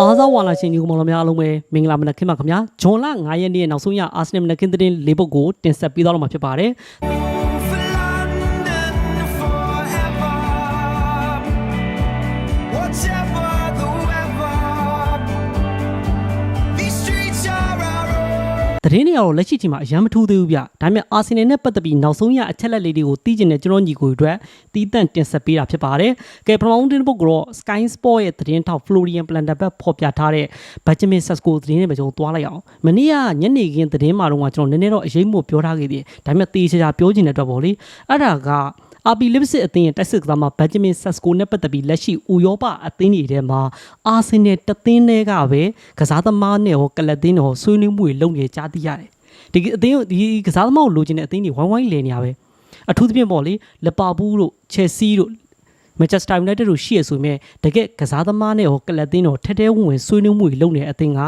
အားစားဝါလာရှင်ညီကောင်မောင်နှမများအားလုံးပဲမင်္ဂလာမနက်ခင်းပါခင်ဗျာဂျွန်လ9ရက်နေ့ရဲ့နောက်ဆုံးရအာဆင်နယ်မနက်ခင်းသတင်းလေးပုဒ်ကိုတင်ဆက်ပေးသွားတော့မှာဖြစ်ပါတယ် သတင်းတွေကတော့လက်ရှိချိန်မှာအရန်မထူးသေးဘူးဗျဒါပေမဲ့အာဆင်နယ်နဲ့ပတ်သက်ပြီးနောက်ဆုံးရအချက်လက်လေးတွေကိုသိကျင်တဲ့ကျွန်တော်ညီကိုတွေအတွက်တီးတန့်တင်ဆက်ပေးတာဖြစ်ပါတယ်ကဲပထမဆုံးသတင်းပုဒ်ကတော့ Sky Sport ရဲ့သတင်းထောက် Florian Plandabet ဖော်ပြထားတဲ့ Benjamin Sesko သတင်းတွေပဲကျွန်တော်သွားလိုက်အောင်မနေ့ကညနေခင်းသတင်းမှာတော့ကျွန်တော်နည်းနည်းတော့အရေးမို့ပြောထားခဲ့သေးတယ်ဒါပေမဲ့တေးချာချာပြောချင်တဲ့အတွက်ပေါ့လေအဲ့ဒါက RB Leipzig အသင်းရဲ့တိုက်စစ်ကစားမဘန်ဂျမင်ဆက်စကိုနဲ့ပတ်သက်ပြီးလက်ရှိဥရောပအသင်းတွေထဲမှာအာဆင်နယ်တသင်းတွေကပဲကစားသမားနဲ့ရောကလပ်သင်းတွေရောဆွေးနွေးမှုတွေလုပ်နေကြသိရတယ်။ဒီအသင်းဒီကစားသမားကိုလိုချင်တဲ့အသင်းတွေဝိုင်းဝိုင်းလည်နေရပဲ။အထူးသဖြင့်ပေါ့လေလီဗာပူးတို့ချယ်ဆီတို့ မန်ချက်စတာယူနိုက်တက်တို့ရှိရဆိုမြဲတကယ်ကစားသမားနဲ့ရောကလပ်သင်းတို့ထက်ထဲဝင်ဝင်ဆွေးနွေးမှုတွေလုပ်နေတဲ့အသင်းက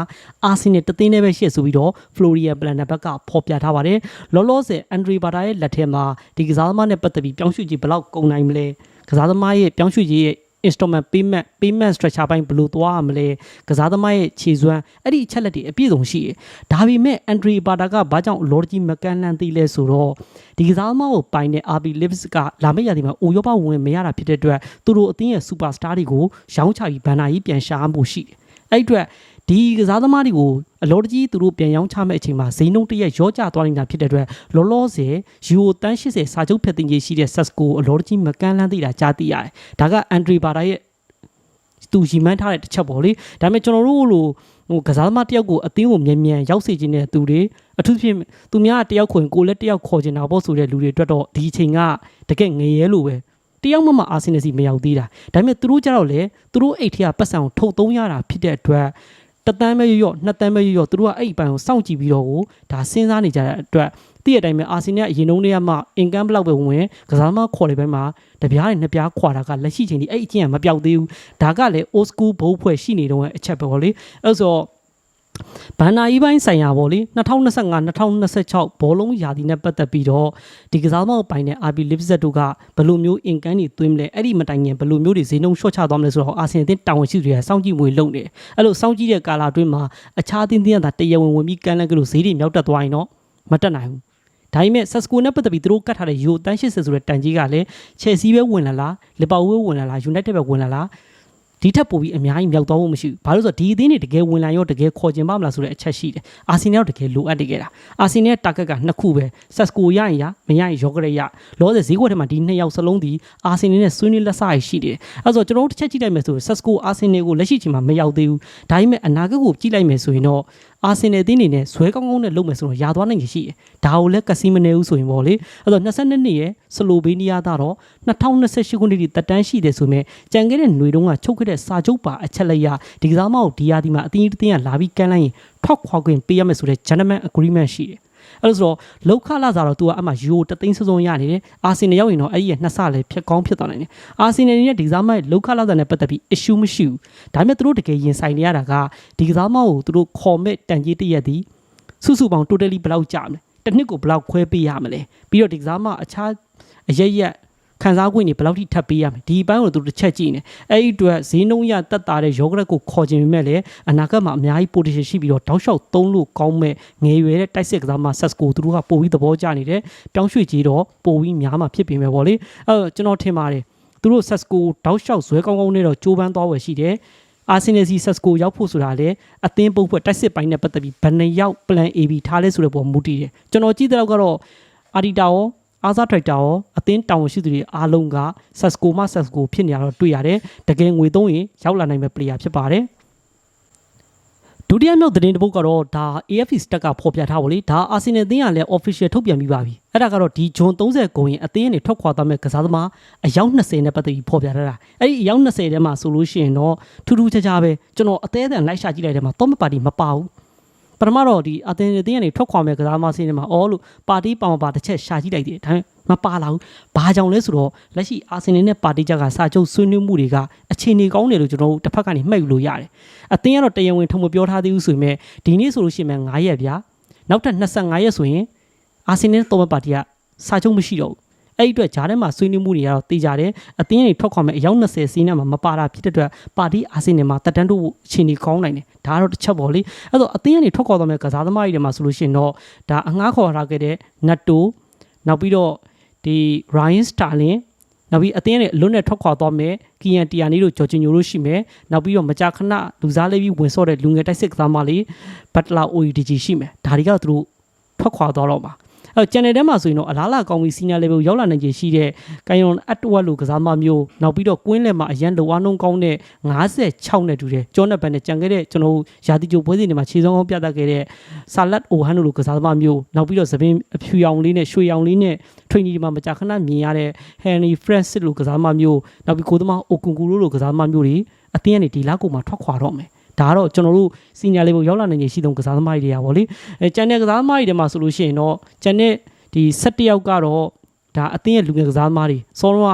အာဆင်နယ်တသင်းနဲ့ပဲရှိရဆိုပြီးတော့ဖလိုရီယာပလန်နာဘက်ကဖော်ပြထားပါတယ်လောလောဆယ်အန်ဒရီဘာတာရဲ့လက်ထဲမှာဒီကစားသမားနဲ့ပတ်သက်ပြီးပြောင်းရွှေ့ကြီးဘယ်လောက်ကုန်နိုင်မလဲကစားသမားရဲ့ပြောင်းရွှေ့ကြီးရဲ့ instrument payment payment structure ဘိုင်းဘယ်လိုသွားရမလဲကစားသမားရဲ့ခြေစွမ်းအဲ့ဒီအချက်လက်တွေအပြည့်စုံရှိတယ်ဒါပေမဲ့ Andre Bata ကဘာကြောင့် Lordji မကန်လန်သေးလဲဆိုတော့ဒီကစားသမားကိုပိုင်တဲ့ RB Leipzig ကလာမယ့်ရာသီမှာအိုရောပဝင်မရတာဖြစ်တဲ့အတွက်သူတို့အသင်းရဲ့ superstar တွေကိုရောင်းချပြီးဘန်နာကြီးပြန်ရှာမှုရှိတယ် အဲ့ဒီအတွက်ဒီကစားသမားတွေကိုအလောတကြီးသူတို့ပြန်ရောင်းချမဲ့အချိန်မှာဇိန်းနှုန်းတစ်ရက်ရောကြသွားနေတာဖြစ်တဲ့အတွက်လောလောဆယ်ယူတန်း80စာချုပ်ဖြတ်တင်ကြီးရှိတဲ့ Sasco အလောတကြီးမကန်လန်းသေးတာကြားသိရတယ်ဒါက Andre Bata ရဲ့သူရီမန်းထားတဲ့တစ်ချက်ပေါ့လေဒါပေမဲ့ကျွန်တော်တို့လိုဟိုကစားသမားတယောက်ကိုအသင်းကိုမြန်မြန်ရောက်စေခြင်းတဲ့သူတွေအထူးသဖြင့်သူများတယောက်ခွင်ကိုလည်းတယောက်ခေါ်ချင်တာပေါ့ဆိုတဲ့လူတွေအတွက်တော့ဒီအချိန်ကတကယ်ငရဲလိုပဲ တယောက်မှမအာဆင်နယ်စီမရောက်သေးတာဒါပေမဲ့သူတို့ကြတော့လေသူတို့အိတ်ထက်ကပတ်စံကိုထုတ်သုံးရတာဖြစ်တဲ့အတွက်တသန်းပဲရော့နှစ်သန်းပဲရော့သူတို့ကအဲ့ဒီပန်ကိုစောင့်ကြည့်ပြီးတော့ကိုဒါစဉ်းစားနေကြတဲ့အတွက်တည့်ရတိုင်းပဲအာဆင်နယ်ကအရင်တုန်းကမှအင်ကန်ဘလောက်ပဲဝင်ကစားသမားခေါ်လေပိုင်းမှာတပြားနဲ့နှစ်ပြားခွာတာကလက်ရှိချိန်ဒီအဲ့အချင်းကမပြောက်သေးဘူးဒါကလည်း old school ဘုတ်ဖွဲ့ရှိနေတော့အချက်ပဲပေါ့လေအဲ့ဆိုတော့ ဘန်နာကြီးပိုင်းဆိုင်ရာပေါ့လေ2025 2026ဘောလုံးရာသီနဲ့ပတ်သက်ပြီးတော့ဒီကစားသမားပိုင်တဲ့ RB Leipzig တို့ကဘယ်လိုမျိုးအင်ကန်တွေသွင်းမလဲအဲ့ဒီမတိုင်ခင်ဘယ်လိုမျိုးတွေဈေးနှုန်းလျှော့ချသွားမလဲဆိုတော့အာဆင်အသင်းတာဝန်ရှိသူတွေကစောင့်ကြည့်မှုတွေလုပ်နေတယ်အဲ့လိုစောင့်ကြည့်တဲ့ကာလအတွင်းမှာအခြားအသင်းတွေကတရားဝင်ဝင်ပြီးကန်လန့်ကလို့ဈေးတွေမြောက်တက်သွားရင်တော့မတက်နိုင်ဘူးဒါပေမဲ့ဆက်စကိုနဲ့ပတ်သက်ပြီးသူတို့ကတ်ထားတဲ့ယူတန်း80ဆိုတဲ့တန်ကြီးကလည်းချယ်ဆီပဲဝင်လာလားလီဗာပူးပဲဝင်လာလားယူနိုက်တက်ပဲဝင်လာလား ဒီထက်ပိုပြီးအများကြီးမြောက်သွားဖို့မရှိဘူး။ဘာလို့လဲဆိုတော့ဒီအသင်းတွေတကယ်ဝင်လာရောတကယ်ခေါ်ကျင်ပါမလားဆိုတဲ့အချက်ရှိတယ်။အာဆင်နယ်ကတကယ်လိုအပ်နေကြတာ။အာဆင်နယ်ရဲ့ target ကနှစ်ခုပဲ။ဆက်စကိုရရင်ရမရရင်ရောကရရ။လောဆယ်ဈေးကွက်ထဲမှာဒီနှစ်ယောက်စလုံးဒီအာဆင်နယ်နဲ့ဆွေးနွေးလက်စားရရှိတယ်။အဲဆိုကျွန်တော်တို့တစ်ချက်ကြည့်လိုက်မယ်ဆိုရင်ဆက်စကိုအာဆင်နယ်ကိုလက်ရှိချိန်မှာမရောက်သေးဘူး။ဒါပေမဲ့အနာဂတ်ကိုကြည့်လိုက်မယ်ဆိုရင်တော့အာဆင်နယ်အသင်းအနေနဲ့ဇွဲကောင်းကောင်းနဲ့လုပ်မယ်ဆိုတော့ယာသွားနိုင်ရှိတယ်။ဒါကိုလည်းကစီမနေဘူးဆိုရင်ပေါ့လေ။အဲဆို22နှစ်ရဲ့စလိုဘေးနီးယားသားတော့2028ခုနှစ်ထိတက်တန်းရှိတယ်ဆိုပေမဲ့ကြံခဲ့တဲ့ຫນွေတုံးကချုပ်ခဲ့တဲ့စာချုပ်ပါအချက်လက်ရဒီကစားမကိုဒီယာဒီမှာအသင်းတစ်သင်းကလာပြီးကန်လိုက်ရင်ထောက်ခွာခွင့်ပေးရမယ်ဆိုတဲ့ gentleman agreement ရှိတယ်။ အဲ့လိုဆိုတော့လောက်ခလာစားတော့ तू ကအမှယူတသိန်းစုံစုံရနေတယ်အာဆင်နယ်ရောက်ရင်တော့အဲ့ဒီရဲ့နှစ်ဆလည်းဖြစ်ကောင်းဖြစ်သွားနိုင်တယ်အာဆင်နယ်ရဲ့ဒီကစားမရဲ့လောက်ခလာစားနဲ့ပတ်သက်ပြီး issue မရှိဘူးဒါပေမဲ့သူတို့တကယ်ရင်ဆိုင်နေရတာကဒီကစားမကိုသူတို့ commit တန်ကြီးတရက်သည်စုစုပေါင်း totally ဘယ်လောက်ကြာမလဲတစ်နှစ်ကိုဘယ်လောက်ခွဲပေးရမလဲပြီးတော့ဒီကစားမအခြားအရက်ရက် ခံစား권တွေဘယ်လောက်ထိထပ်ပေးရမလဲဒီအပိုင်းကိုသူတို့တစ်ချက်ကြည့်နေအဲ့ဒီအတွက်ဈေးနှုန်းရတက်တာတဲ့ယောဂရက်ကိုခေါ်ခြင်းပေမဲ့လည်းအနာဂတ်မှာအများကြီး potential ရှိပြီးတော့တောက်လျှောက်သုံးလို့ကောင်းမဲ့ငယ်ရွယ်တဲ့တိုက်စစ်ကစားမဆက်ကိုသူတို့ကပို့ပြီးသဘောကျနေတယ်ပြောင်းရွှေ့ကြီးတော့ပို့ပြီးများမှာဖြစ်ပေမဲ့ပေါ့လေအဲ့တော့ကျွန်တော်ထင်ပါတယ်သူတို့ဆက်ကိုတောက်လျှောက်ဇွဲကောင်းကောင်းနဲ့တော့ကြိုးပမ်းသွားဝယ်ရှိတယ်အာဆင်နယ်စီဆက်စကိုရောက်ဖို့ဆိုတာလေအသင်းပုတ်ဖွဲ့တိုက်စစ်ပိုင်းနဲ့ပတ်သက်ပြီးဘယ်နှယောက် plan AB ထားလဲဆိုတဲ့ပုံမူတည်တယ်ကျွန်တော်ကြည့်တဲ့လောက်ကတော့အာဒီတာရော အားစားထရိုက်တာရောအသင်းတာဝန်ရှိသူတွေအားလုံးကဆက်စကိုမှဆက်စကိုဖြစ်နေရတော့တွေ့ရတယ်တကယ်ငွေသုံးရင်ရောက်လာနိုင်မဲ့ player ဖြစ်ပါတယ်ဒုတိယမြောက်သတင်းတစ်ပုဒ်ကတော့ဒါ AFC စတက်ကဖော်ပြထားပါလေဒါအာဆင်နယ်အသင်းကလည်း official ထုတ်ပြန်ပြီးပါပြီအဲ့ဒါကတော့ဒီဂျွန်30ကိုရင်အသင်းကနေထွက်ခွာသွားမဲ့ကစားသမားအယောက်20နဲ့ပတ်သက်ပြီးဖော်ပြထားတာအဲ့ဒီအယောက်20ထဲမှာဆိုလို့ရှိရင်တော့ထူးထူးခြားခြားပဲကျွန်တော်အသေးအံလိုက်ရှာကြည့်လိုက်တဲ့မှာတော့မပါတီမပါဘူး ပထမတော့ဒီအသင်းအသင်းကနေထွက်ခွာမဲ့ကစားသမားစင်းထဲမှာအော်လို့ပါတီပါမပါတစ်ချက်ရှာကြည့်လိုက်တယ်ဒါပေမဲ့မပါလာဘူးဘာကြောင့်လဲဆိုတော့လက်ရှိအာဆင်နယ်နဲ့ပါတီကြကစာချုပ်ဆွေးနွေးမှုတွေကအခြေအနေကောင်းတယ်လို့ကျွန်တော်တို့တစ်ဖက်ကနေမှတ်ယူလို့ရတယ်အသင်းကတော့တရားဝင်ထုံမပြောထားသေးဘူးဆိုပေမဲ့ဒီနေ့ဆိုလို့ရှိရင်9ရက်ဗျာနောက်ထပ်25ရက်ဆိုရင်အာဆင်နယ်တော့မပါတီကစာချုပ်မရှိတော့ဘူး အဲ့ဒီအတွက်ဂျားထဲမှာဆွေးနွေးမှုတွေကတော့တေးကြတယ်အသင်းတွေထွက်ခွာမဲ့အယောက်20စီးနဲ့မှမပါတာဖြစ်တဲ့အတွက်ပါတီအာဆီနယ်မှာတက်တန်းတို့အခြေအနေကောင်းနိုင်တယ်ဒါကတော့တစ်ချက်ပေါ့လေအဲ့တော့အသင်းကနေထွက်ခွာသွားမဲ့ကစားသမားတွေထဲမှာဆိုလို့ရှိရင်တော့ဒါအငှားခေါ်ထားခဲ့တဲ့နတ်တိုနောက်ပြီးတော့ဒီ Ryan Sterling နောက်ပြီးအသင်းရဲ့အလွတ်နဲ့ထွက်ခွာသွားမယ်ကီယန်တီယာနီတို့ဂျော်ဂျင်ညိုတို့ရှိမယ်နောက်ပြီးတော့မကြာခဏလူစားလေးပြီးဝင်ဆော့တဲ့လူငယ်တိုက်စစ်ကစားမလေးဘတ်လာ OEDG ရှိမယ်ဒါတွေကသူတို့ထွက်ခွာသွားတော့မှာ အဲ့တော့ channel ထဲမှာဆိုရင်တော့အလားလာကောင်းပြီး senior level ရောက်လာနိုင်ခြေရှိတဲ့ကိုင်ယွန်အတ်ဝက်လိုကစားမမျိုးနောက်ပြီးတော့ကွင်းလယ်မှာအရန်လိုအားနှုံးကောင်းတဲ့56နဲ့တူတယ်ကျောနဲ့ဘန်နဲ့ကြံခဲ့တဲ့ကျွန်တော်တို့ယာတီကျိုပွဲစဉ်တွေမှာခြေစုံအောင်ပြသခဲ့တဲ့ဆာလတ်အိုဟန်တို့လိုကစားသမားမျိုးနောက်ပြီးတော့သပင်အဖြူရောင်လေးနဲ့ရွှေရောင်လေးနဲ့ training ဒီမှာမကြာခဏမြင်ရတဲ့ Henry Francis လိုကစားသမားမျိုးနောက်ပြီးကိုသမားအိုကွန်ကူရိုလိုကစားသမားမျိုးတွေအတင်းကနေဒီလောက်ကိုမှထွက်ခွာတော့မယ် ဒါကတော့ကျွန်တော်တို့ senior level ရောက်လာနိုင်နေရှိတဲ့ကစားသမားတွေတွေကဗောလေအဲကျန်တဲ့ကစားသမားတွေထဲမှာဆိုလို့ရှိရင်တော့ကျန်တဲ့ဒီ17ယောက်ကတော့ဒါအတင်းရဲ့လူငယ်ကစားသမားတွေစောတော့က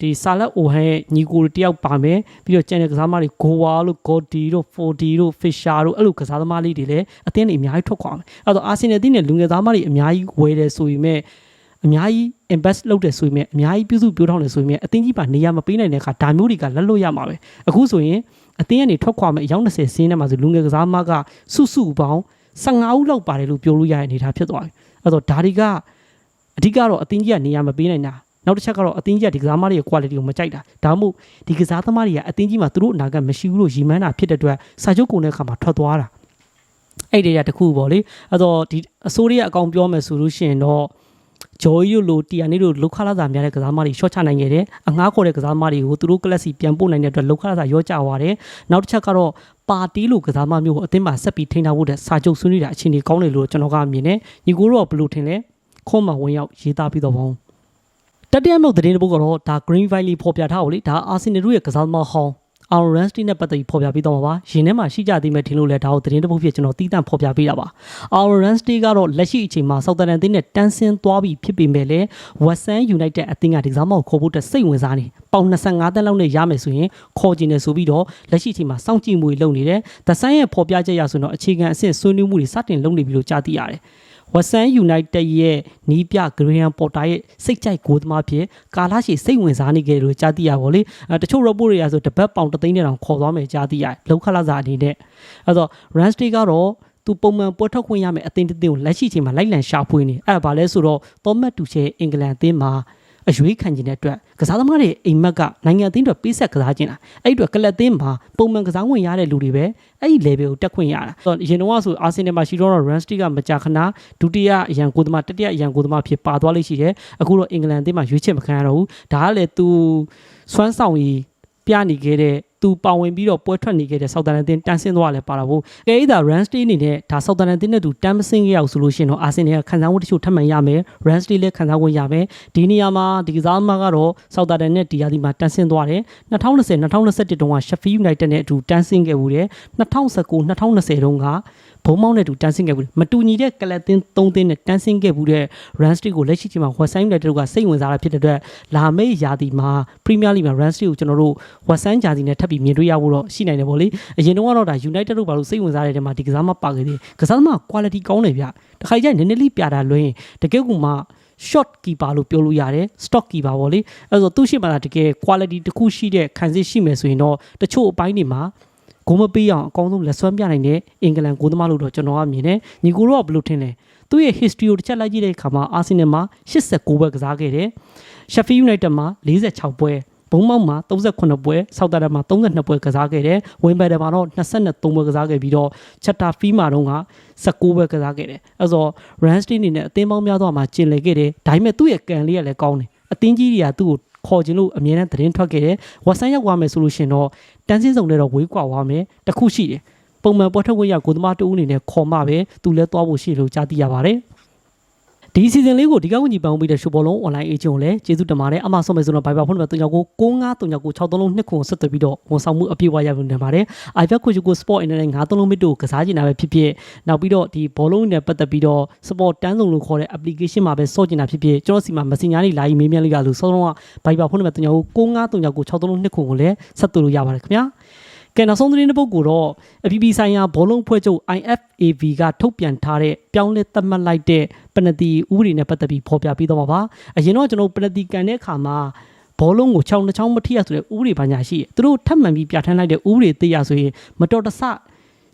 ဒီဆာလက်အိုဟန်ရဲ့ညီကိုတယောက်ပါမယ်ပြီးတော့ကျန်တဲ့ကစားသမားတွေဂိုဝါလို့ဂေါ်ဒီတို့ဖိုဒီတို့ဖစ်ရှာတို့အဲ့လိုကစားသမားလေးတွေလည်းအတင်းတွေအများကြီးထွက်ခွာမယ်အဲ့တော့အာဆင်နယ်တင်းနဲ့လူငယ်သားသမားတွေအများကြီးဝယ်တယ်ဆိုပေမဲ့အများကြီး invest လုပ်တယ်ဆိုပေမဲ့အများကြီးပြုစုပြောင်းထောင်တယ်ဆိုပေမဲ့အတင်းကြီးပါနေရာမပေးနိုင်တဲ့အခါဒါမျိုးတွေကလက်လွတ်ရမှာပဲအခုဆိုရင် အတင်းကနေထွက်ခွာမယ်အယောက်20ဆင်းထဲမှာဆိုလူငယ်ကစားသမားကစုစုပေါင်း15ဦးလောက်ပါတယ်လို့ပြောလို့ရတဲ့အနေအထားဖြစ်သွားပြီအဲ့တော့ဒါတွေကအဓိကတော့အတင်းကြီးကနေရာမပေးနိုင်တာနောက်တစ်ချက်ကတော့အတင်းကြီးကဒီကစားသမားတွေရဲ့ quality ကိုမကြိုက်တာဒါမှမဟုတ်ဒီကစားသမားတွေကအတင်းကြီးမှာသူတို့အနာဂတ်မရှိဘူးလို့ရည်မှန်းတာဖြစ်တဲ့အတွက်စာချုပ်ကုန်တဲ့အခါမှာထွက်သွားတာအဲ့ဒီတည်းကတစ်ခုပေါ့လေအဲ့တော့ဒီအစိုးရအကောင်ပြောမယ်ဆိုလို့ရှိရင်တော့ ဂျော်ကြီးတို့လိုတီယာနေတို့လောက်ခလာစာများတဲ့ကစားသမားတွေရှော့ချနိုင်ခဲ့တယ်အငှားခေါ်တဲ့ကစားသမားတွေကိုသူတို့ကလပ်စီပြန်ပို့နိုင်တဲ့အတွက်လောက်ခလာစာရောကြသွားတယ်နောက်တစ်ချက်ကတော့ပါတီလိုကစားသမားမျိုးကိုအသင်းမှာဆက်ပြီးထိန်းထားဖို့တဲ့စာချုပ်ဆွေးနွေးတာအခြေအနေကောင်းတယ်လို့ကျွန်တော်ကအမြင်နဲ့ညီကိုတို့ကဘယ်လိုထင်လဲခွန်မဝင်ရောက်ရေးသားပြီးတော့ပေါ့တတိယမြောက်သတင်းတစ်ပုဒ်ကတော့ဒါ Green Valley ဖော်ပြထားကိုလေဒါအာဆင်နယ်တို့ရဲ့ကစားသမားဟောင်း our Ramsey နဲ့ပတ်သက်ပြီးဖော်ပြပေးတော့မှာပါ။ရင်ထဲမှာရှိကြသေးမဲ့ထင်လို့လဲဒါကိုသတင်းတစ်ပုဒ်ဖြစ်ကျွန်တော်တီးတန့်ဖော်ပြပေးတာပါ။ our Ramsey ကတော့လက်ရှိအချိန်မှာ Southampton အသင်းနဲ့တန်းဆင်းသွားပြီးဖြစ်ပေမဲ့လည်း West Ham United အသင်းကဒီကစားမကိုခေါ်ဖို့အတွက်စိတ်ဝင်စားနေ။ပေါင်25တန်းလောက်နဲ့ရမယ်ဆိုရင်ခေါ်ကျင်တယ်ဆိုပြီးတော့လက်ရှိအချိန်မှာစောင့်ကြည့်မှုတွေလုပ်နေတယ်။ The Sun ရဲ့ဖော်ပြချက်အရဆိုရင်တော့အခြေခံအဆင့်ဆွေးနွေးမှုတွေစတင်လုပ်နေပြီလို့ကြားသိရတယ်။ Western United ရဲ့နီးပြ Graham Potter ရဲ့စိတ်ကြိုက်ဂိုးသမားဖြစ်ကာလာရှိစိတ်ဝင်စားနေကြတယ်လို့ကြားသိရပါလေအဲတချို့ report တွေကဆိုတပတ်ပေါင်တသိန်းနဲ့တောင်ခေါ်သွားမယ်ကြားသိရတယ်လောက်ခလာစာအနေနဲ့အဲတော့ Ramsey ကတော့သူပုံမှန်ပွဲထွက်ခွင့်ရမယ်အသင်းတစ်သင်းကိုလက်ရှိချိန်မှာလိုက်လံရှာဖွေနေအဲ့ဒါဘာလဲဆိုတော့သောမတ်တူချဲအင်္ဂလန်အသင်းမှာ အရွေးခံခြင်းတဲ့အတွက်ကစားသမားတွေအိမ်မက်ကနိုင်ငံအသင်းတွေပေးဆက်ကစားခြင်းတာအဲ့ဒီအတွက်ကလပ်အသင်းမှာပုံမှန်ကစားဝင်ရတဲ့လူတွေပဲအဲ့ဒီ level ကိုတက်ခွင့်ရတာဆိုတော့အရင်တော့ဆိုအာဆင်နယ်မှာရှိတော့ Ramsey ကမကြာခဏဒုတိယအရန်ကိုသမားတတိယအရန်ကိုသမားဖြစ်ပါသွားလိမ့်ရှိတယ်အခုတော့အင်္ဂလန်အသင်းမှာရွေးချယ်မခံရတော့ဘူးဒါကလည်းသူစွမ်းဆောင်ရည်ပြနေခဲ့တဲ့ သူပါဝင်ပြီးတော့ပွဲထွက်နေခဲ့တဲ့ဆောက်တန်အသင်းတန်းဆင်းသွားလဲပါတာဘူးကဲဒါ Ramsey အနေနဲ့ဒါဆောက်တန်အသင်းနဲ့သူတန်းမဆင်းခဲ့ရအောင်ဆိုလို့ရှိရင်တော့အာဆင်နယ်ကခံစားမှုတချို့ထပ်မံရမယ် Ramsey လည်းခံစားခွင့်ရမယ်ဒီနေရာမှာဒီကစားသမားကတော့ဆောက်တန်နဲ့ဒီယာဒီမှာတန်းဆင်းသွားတယ်2020 2021တုန်းက Sheffield United နဲ့အတူတန်းဆင်းခဲ့ဘူးတယ်2019 2020တုန်းက ဘုံမောင်းနဲ့တူတန်းဆင်းခဲ့ဘူးမတူညီတဲ့ကလပ်တင်း၃တင်းနဲ့တန်းဆင်းခဲ့ဘူးတဲ့ Ramsey ကိုလက်ရှိချိန်မှာ West Ham United တို့ကစိတ်ဝင်စားတာဖြစ်တဲ့အတွက်လာမယ့်ရာသီမှာ Premier League မှာ Ramsey ကိုကျွန်တော်တို့ West Ham ဂျာစီနဲ့ထပ်ပြီးမြင်တွေ့ရဖို့တော့ရှိနိုင်တယ်ပေါ့လေအရင်တော့ကတော့ဒါ United တို့ဘာလို့စိတ်ဝင်စားတဲ့တဲမှာဒီကစားမပါခဲ့သေးကစားသမား quality ကောင်းတယ်ဗျတခါကျရင်နည်းနည်းလေးပြတာလွင်းတကယ်ကူမှ short keeper လို့ပြောလို့ရတယ် stock keeper ပေါ့လေအဲဆိုသူရှိမှလာတကယ် quality တစ်ခုရှိတဲ့ခံစစ်ရှိမယ်ဆိုရင်တော့တချို့အပိုင်းတွေမှာ ဂိုးမပေးအောင်အကောင်းဆုံးလက်စွမ်းပြနိုင်တဲ့အင်္ဂလန်ဂိုးသမားလို့တော့ကျွန်တော်ကမြင်တယ်ညီကိုတော့ဘယ်လိုထင်လဲသူ့ရဲ့ history ကိုတစ်ချက်လိုက်ကြည့်တဲ့အခါမှာ Arsenal မှာ89ပွဲကစားခဲ့တယ် Sheffield United မှာ46ပွဲဘုံမောက်မှာ38ပွဲဆောက်တာမှာ32ပွဲကစားခဲ့တယ်ဝင်းဘယ်တယ်မှာတော့23ပွဲကစားခဲ့ပြီးတော့ချက်တာဖီးမှာတော့က19ပွဲကစားခဲ့တယ်အဲဆို Ramsey အနေနဲ့အသင်းပေါင်းများစွာမှာကျင်လည်ခဲ့တယ်ဒါပေမဲ့သူ့ရဲ့ကန်လေးကလည်းကောင်းတယ်အသင်းကြီးတွေကသူ့ကို ခေါ်ခြင်းလို့အမြဲတမ်းသတင်းထွက်ခဲ့တယ်ဝက်ဆန်ရောက်သွားမယ်ဆိုလို့ရှင်တော့တန်းစင်းစုံနဲ့တော့ဝေးကွာသွားမယ်တခုရှိတယ်ပုံမှန်ပေါ်ထွက်ခွင့်ရကိုသမားတူဦးအနေနဲ့ခေါ်မှပဲသူလည်းသွားဖို့ရှိလို့ကြားသိရပါတယ် ဒီစီဇန်လေးကိုဒီကောက်ဝင်ကြီးပန်ပေးတဲ့ရှိုးဘောလုံး online agent ကိုလည်းကျေးဇူးတင်ပါတယ်အမဆုံးမယ်ဆိုတော့ Viber ဖုန်းနံပါတ်39939663လုံးနှစ်ခုဆက်သွယ်ပြီးတော့ဝန်ဆောင်မှုအပြည့်အဝရဖို့နေပါတယ် iPad ကိုကို Sport Internet 9လုံးမစ်တို့ကစားကျင်တာပဲဖြစ်ဖြစ်နောက်ပြီးတော့ဒီဘောလုံးနဲ့ပတ်သက်ပြီးတော့ Sport တန်းစုံလို့ခေါ်တဲ့ application မှာပဲစော့ကျင်တာဖြစ်ဖြစ်ကျွန်တော်စီမှာ Messenger တွေလာပြီးမေးမြန်းလို့ရလို့စောလုံးက Viber ဖုန်းနံပါတ်39939663လုံးနှစ်ခုကိုလည်းဆက်သွယ်လို့ရပါတယ်ခင်ဗျာ ကကဲနောက်ဆုံးသတင်းတစ်ပုဒ်ကိုတော့အပြည်ပြည်ဆိုင်ရာဘောလုံးဖွဲ့ချုပ် IFAB ကထုတ်ပြန်ထားတဲ့ပြောင်းလဲသတ်မှတ်လိုက်တဲ့ပနတီဥပဒေနဲ့ပတ်သက်ပြီးဖော်ပြပေးတော့မှာပါအရင်တော့ကျွန်တော်ပနတီကန်တဲ့အခါမှာဘောလုံးကို6နှစ်ချောင်းမထိရဆိုတဲ့ဥပဒေဘာညာရှိတယ်သူတို့ထပ်မံပြီးပြဋ္ဌာန်းလိုက်တဲ့ဥပဒေသေးရဆိုရင်မတော်တဆ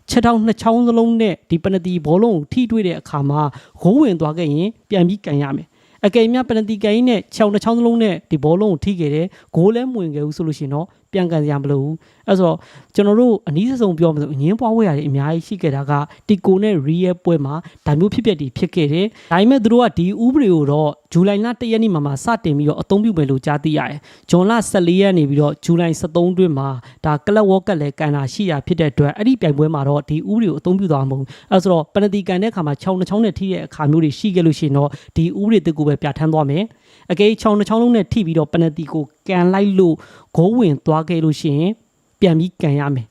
ချက်တောင်နှစ်ချောင်းစလုံးနဲ့ဒီပနတီဘောလုံးကိုထိတွေ့တဲ့အခါမှာဂိုးဝင်သွားခဲ့ရင်ပြန်ပြီးကန်ရမယ်အကယ်၍ပနတီကန်ကြီးနဲ့6နှစ်ချောင်းစလုံးနဲ့ဒီဘောလုံးကိုထိခဲ့တယ်ဂိုးလည်းမဝင်ခဲ့ဘူးဆိုလို့ရှိရင်တော့ ပြန်ကန်ရမလို့ဘူးအဲဆိုတော့ကျွန်တော်တို့အနည်းဆုံးပြောမှဆိုအငင်းပွားဝဲရတယ်အများကြီးရှိခဲ့တာကတီကိုနဲ့ရီရဲ့ပွဲမှာဒါမျိုးဖြစ်ပျက်တွေဖြစ်ခဲ့တယ်။ဒါပေမဲ့သူတို့ကဒီဥပဒေကိုတော့ဇူလိုင်လ1ရက်နေ့မှာမှစတင်ပြီးတော့အသုံးပြုမယ်လို့ကြားသိရတယ်။ဂျွန်လ14ရက်နေပြီးတော့ဇူလိုင်23တွင်မှာဒါကလပ်ဝေါကတ်လည်းကန်တာရှိရဖြစ်တဲ့အတွက်အဲ့ဒီပြိုင်ပွဲမှာတော့ဒီဥပဒေကိုအသုံးပြုသွားမှာမဟုတ်ဘူး။အဲဆိုတော့ပနတီကန်တဲ့အခါမှာ6နှစ်ချောင်းနဲ့ထိတဲ့အခါမျိုးတွေရှိခဲ့လို့ရှိရင်တော့ဒီဥပဒေတစ်ခုပဲပြဋ္ဌာန်းသွားမယ်။အကယ်6နှစ်ချောင်းလုံးနဲ့ထိပြီးတော့ပနတီကိုကန်လိုက်လို့ဂိုးဝင်သွားခဲ့လို့ရှိရင်ပြန်ပြီးကန်ရမယ်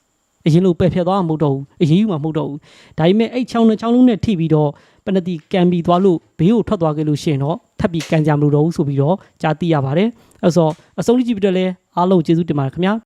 အရင်လိုပယ်ဖြတ်သွားမှာမဟုတ်တော့ဘူးအရင်ယူမှာမဟုတ်တော့ဘူးဒါပေမဲ့အဲ့ချောင်းနဲ့ချောင်းလုံးနဲ့ထိပြီးတော့ပနတီကန်ပြီးသွားလို့ဘေးကိုထွက်သွားခဲ့လို့ရှိရင်တော့ထပ်ပြီးကန်ကြမလို့တော့ဘူးဆိုပြီးတော့ကြားသိရပါတယ်အဲ့ဆိုအဆုံးထိကြည့်ပြီးတော့လဲအားလုံးကျေးဇူးတင်ပါတယ်ခင်ဗျာ